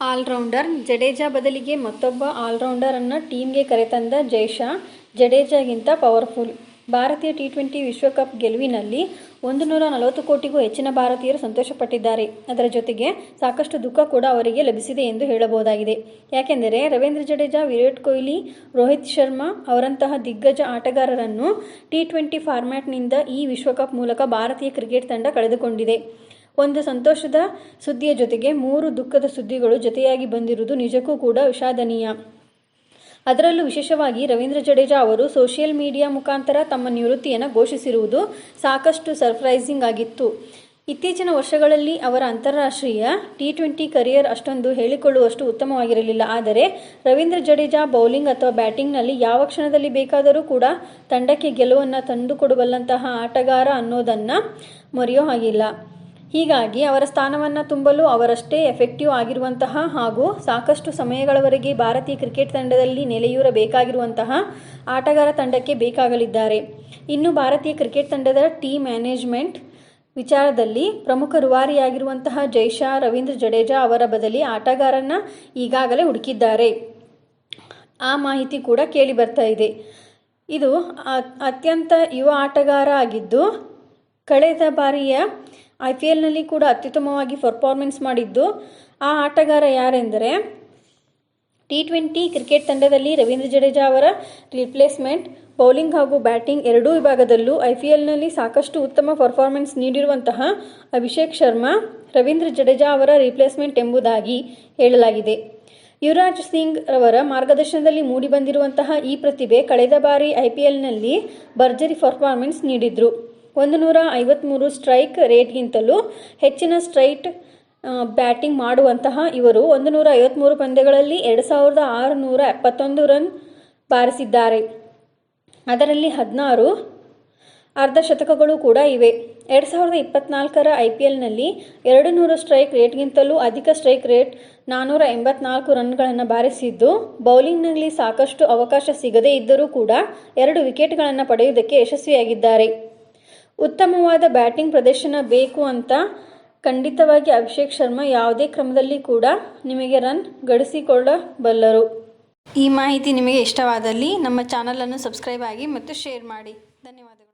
Allrounder Jadeja ಬದಲಿಗೆ ಮತ್ತೊಬ್ಬ ಆಲ್ರೌಂಡರನ್ನು ಟೀಮ್ಗೆ ಕರೆತಂದ ಜೈಶಾ ಜಡೇಜಾಗಿಂತ ಪವರ್ಫುಲ್. ಭಾರತೀಯ ಟಿ ಟ್ವೆಂಟಿ ವಿಶ್ವಕಪ್ ಗೆಲುವಿನಲ್ಲಿ ಒಂದು ನೂರ ನಲವತ್ತು ಕೋಟಿಗೂ ಹೆಚ್ಚಿನ ಭಾರತೀಯರು ಸಂತೋಷಪಟ್ಟಿದ್ದಾರೆ. ಅದರ ಜೊತೆಗೆ ಸಾಕಷ್ಟು ದುಃಖ ಕೂಡ ಅವರಿಗೆ ಲಭಿಸಿದೆ ಎಂದು ಹೇಳಬಹುದಾಗಿದೆ. ಯಾಕೆಂದರೆ ರವೀಂದ್ರ ಜಡೇಜಾ, ವಿರಾಟ್ ಕೊಹ್ಲಿ, ರೋಹಿತ್ ಶರ್ಮಾ ಅವರಂತಹ ದಿಗ್ಗಜ ಆಟಗಾರರನ್ನು ಟಿ ಟ್ವೆಂಟಿ ಫಾರ್ಮ್ಯಾಟ್ನಿಂದ ಈ ವಿಶ್ವಕಪ್ ಮೂಲಕ ಭಾರತೀಯ ಕ್ರಿಕೆಟ್ ತಂಡ ಕಳೆದುಕೊಂಡಿದೆ. ಒಂದು ಸಂತೋಷದ ಸುದ್ದಿಯ ಜೊತೆಗೆ ಮೂರು ದುಃಖದ ಸುದ್ದಿಗಳು ಜೊತೆಯಾಗಿ ಬಂದಿರುವುದು ನಿಜಕ್ಕೂ ಕೂಡ ವಿಷಾದನೀಯ. ಅದರಲ್ಲೂ ವಿಶೇಷವಾಗಿ ರವೀಂದ್ರ ಜಡೇಜಾ ಅವರು ಸೋಷಿಯಲ್ ಮೀಡಿಯಾ ಮುಖಾಂತರ ತಮ್ಮ ನಿವೃತ್ತಿಯನ್ನು ಘೋಷಿಸಿರುವುದು ಸಾಕಷ್ಟು ಸರ್ಪ್ರೈಸಿಂಗ್ ಆಗಿತ್ತು. ಇತ್ತೀಚಿನ ವರ್ಷಗಳಲ್ಲಿ ಅವರ ಅಂತಾರಾಷ್ಟ್ರೀಯ ಟಿ ಟ್ವೆಂಟಿ ಕರಿಯರ್ ಅಷ್ಟೊಂದು ಹೇಳಿಕೊಳ್ಳುವಷ್ಟು ಉತ್ತಮವಾಗಿರಲಿಲ್ಲ. ಆದರೆ ರವೀಂದ್ರ ಜಡೇಜಾ ಬೌಲಿಂಗ್ ಅಥವಾ ಬ್ಯಾಟಿಂಗ್ನಲ್ಲಿ ಯಾವ ಕ್ಷಣದಲ್ಲಿ ಬೇಕಾದರೂ ಕೂಡ ತಂಡಕ್ಕೆ ಗೆಲುವನ್ನು ತಂದುಕೊಡಬಲ್ಲಂತಹ ಆಟಗಾರ ಅನ್ನೋದನ್ನು ಮರೆಯೋ ಹಾಗಿಲ್ಲ. ಹೀಗಾಗಿ ಅವರ ಸ್ಥಾನವನ್ನು ತುಂಬಲು ಅವರಷ್ಟೇ ಎಫೆಕ್ಟಿವ್ ಆಗಿರುವಂತಹ ಹಾಗೂ ಸಾಕಷ್ಟು ಸಮಯಗಳವರೆಗೆ ಭಾರತೀಯ ಕ್ರಿಕೆಟ್ ತಂಡದಲ್ಲಿ ನೆಲೆಯೂರಬೇಕಾಗಿರುವಂತಹ ಆಟಗಾರ ತಂಡಕ್ಕೆ ಬೇಕಾಗಲಿದ್ದಾರೆ. ಇನ್ನು ಭಾರತೀಯ ಕ್ರಿಕೆಟ್ ತಂಡದ ಟೀಮ್ ಮ್ಯಾನೇಜ್ಮೆಂಟ್ ವಿಚಾರದಲ್ಲಿ ಪ್ರಮುಖ ರೂವಾರಿಯಾಗಿರುವಂತಹ ಜೈಶಾ ರವೀಂದ್ರ ಜಡೇಜಾ ಅವರ ಬದಲಿ ಆಟಗಾರನ ಈಗಾಗಲೇ ಹುಡುಕಿದ್ದಾರೆ. ಆ ಮಾಹಿತಿ ಕೂಡ ಕೇಳಿ ಬರ್ತಾ ಇದೆ. ಇದು ಅತ್ಯಂತ ಯುವ ಆಟಗಾರ ಆಗಿದ್ದು, ಕಳೆದ ಬಾರಿಯ ಐ ಪಿ ಎಲ್ನಲ್ಲಿ ಕೂಡ ಅತ್ಯುತ್ತಮವಾಗಿ ಪರ್ಫಾರ್ಮೆನ್ಸ್ ಮಾಡಿದ್ದು ಆ ಆಟಗಾರ ಯಾರೆಂದರೆ ಟಿ ಟ್ವೆಂಟಿ ಕ್ರಿಕೆಟ್ ತಂಡದಲ್ಲಿ ರವೀಂದ್ರ ಜಡೇಜಾ ಅವರ ರಿಪ್ಲೇಸ್ಮೆಂಟ್ ಬೌಲಿಂಗ್ ಹಾಗೂ ಬ್ಯಾಟಿಂಗ್ ಎರಡೂ ವಿಭಾಗದಲ್ಲೂ ಐ ಪಿ ಎಲ್ನಲ್ಲಿ ಸಾಕಷ್ಟು ಉತ್ತಮ ಪರ್ಫಾರ್ಮೆನ್ಸ್ ನೀಡಿರುವಂತಹ ಅಭಿಷೇಕ್ ಶರ್ಮಾ, ರವೀಂದ್ರ ಜಡೇಜಾ ಅವರ ರಿಪ್ಲೇಸ್ಮೆಂಟ್ ಎಂಬುದಾಗಿ ಹೇಳಲಾಗಿದೆ. ಯುವರಾಜ್ ಸಿಂಗ್ ರವರ ಮಾರ್ಗದರ್ಶನದಲ್ಲಿ ಮೂಡಿಬಂದಿರುವಂತಹ ಈ ಪ್ರತಿಭೆ ಕಳೆದ ಬಾರಿ ಐ ಪಿ ಎಲ್ನಲ್ಲಿ ಭರ್ಜರಿ ಪರ್ಫಾರ್ಮೆನ್ಸ್ ನೀಡಿದ್ರು. ಒಂದು ನೂರ ಐವತ್ತ್ಮೂರು ಸ್ಟ್ರೈಕ್ ರೇಟ್ಗಿಂತಲೂ ಹೆಚ್ಚಿನ ಸ್ಟ್ರೈಟ್ ಬ್ಯಾಟಿಂಗ್ ಮಾಡುವಂತಹ ಇವರು ಒಂದು ನೂರ ಐವತ್ತ್ಮೂರು ಪಂದ್ಯಗಳಲ್ಲಿ ಎರಡು ಸಾವಿರದ ಆರುನೂರ ಎಪ್ಪತ್ತೊಂದು ರನ್ ಬಾರಿಸಿದ್ದಾರೆ. ಅದರಲ್ಲಿ ಹದಿನಾರು ಅರ್ಧಶತಕಗಳು ಕೂಡ ಇವೆ. ಎರಡು ಸಾವಿರದ ಇಪ್ಪತ್ನಾಲ್ಕರ ಐ ಪಿ ಎಲ್ನಲ್ಲಿ ಎರಡು ನೂರು ಸ್ಟ್ರೈಕ್ ರೇಟ್ಗಿಂತಲೂ ಅಧಿಕ ಸ್ಟ್ರೈಕ್ ರೇಟ್ ನಾನ್ನೂರ ಎಂಬತ್ನಾಲ್ಕು ರನ್ಗಳನ್ನು ಬಾರಿಸಿದ್ದು, ಬೌಲಿಂಗ್ನಲ್ಲಿ ಸಾಕಷ್ಟು ಅವಕಾಶ ಸಿಗದೇ ಇದ್ದರೂ ಕೂಡ ಎರಡು ವಿಕೆಟ್ಗಳನ್ನು ಪಡೆಯುವುದಕ್ಕೆ ಯಶಸ್ವಿಯಾಗಿದ್ದಾರೆ. ಉತ್ತಮವಾದ ಬ್ಯಾಟಿಂಗ್ ಪ್ರದರ್ಶನ ಬೇಕು ಅಂತ ಖಂಡಿತವಾಗಿ ಅಭಿಷೇಕ್ ಶರ್ಮಾ ಯಾವುದೇ ಕ್ರಮದಲ್ಲಿ ಕೂಡ ನಿಮಗೆ ರನ್ ಗಳಿಸಿಕೊಳ್ಳಬಲ್ಲರು. ಈ ಮಾಹಿತಿ ನಿಮಗೆ ಇಷ್ಟವಾದಲ್ಲಿ ನಮ್ಮ ಚಾನಲನ್ನು ಸಬ್ಸ್ಕ್ರೈಬ್ ಆಗಿ ಮತ್ತು ಶೇರ್ ಮಾಡಿ. ಧನ್ಯವಾದಗಳು.